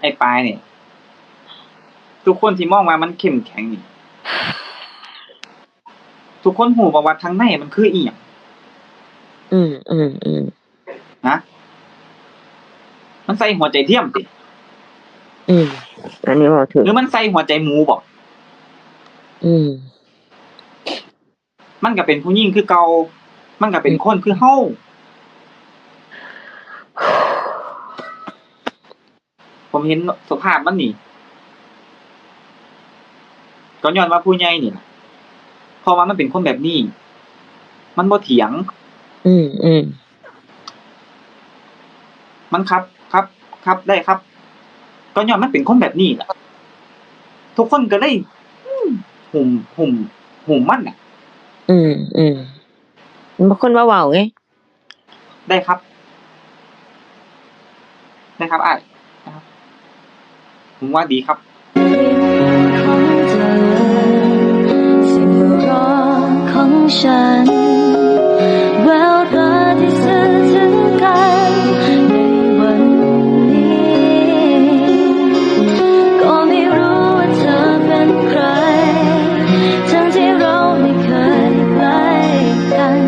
ไอ้ปลายเนี่ย ทุกคนที่มองว่ามันเข้มแข็งนี่ทุกคนหูบอกว่าทางในมันคืออีหยังอืมอืมอืมนะมันใส่หัวใจเทียมติอืมอันนี้บอกถึงหรือมันใส่หัวใจหมูบอกอืม มันก็เป็นผู้หญิงคือเกามันก็เป็นคนคือเฮา ผมเห็นสภาพมันนี่ก็ย้อนว่าผู้ใหญ่นี่ล่ะเพราะว่ามันเป็นคนแบบนี้ มันบ่เถียง อืมอืมมันครับ ครับ ครับได้ครับ ก็ย้อนมันเป็นคนแบบนี้ล่ะทุกคนก็เลยอืมหุ่มหุ่มหุ่มมันอะ อืมอืมบางคนว่าเว้าไงได้ครับ ได้ครับอ้ายนะครับ ผมว่าดีครับของเธอสิ่งรอของฉันแววตาที่สื่อถึงกันในวันนี้ ก็ไม่รู้ว่าเธอเป็นใคร ทั้งที่เราไม่เคยใกล้กัน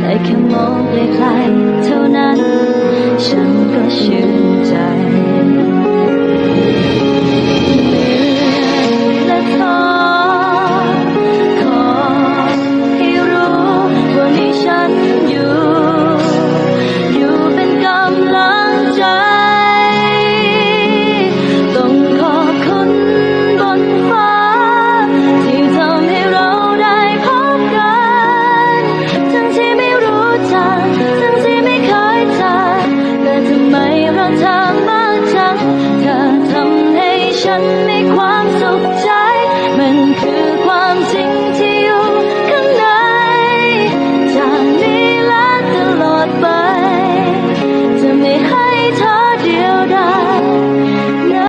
แต่แค่มองไกลๆเท่านั้น ฉันก็ชื่น ฉันไม่คว้า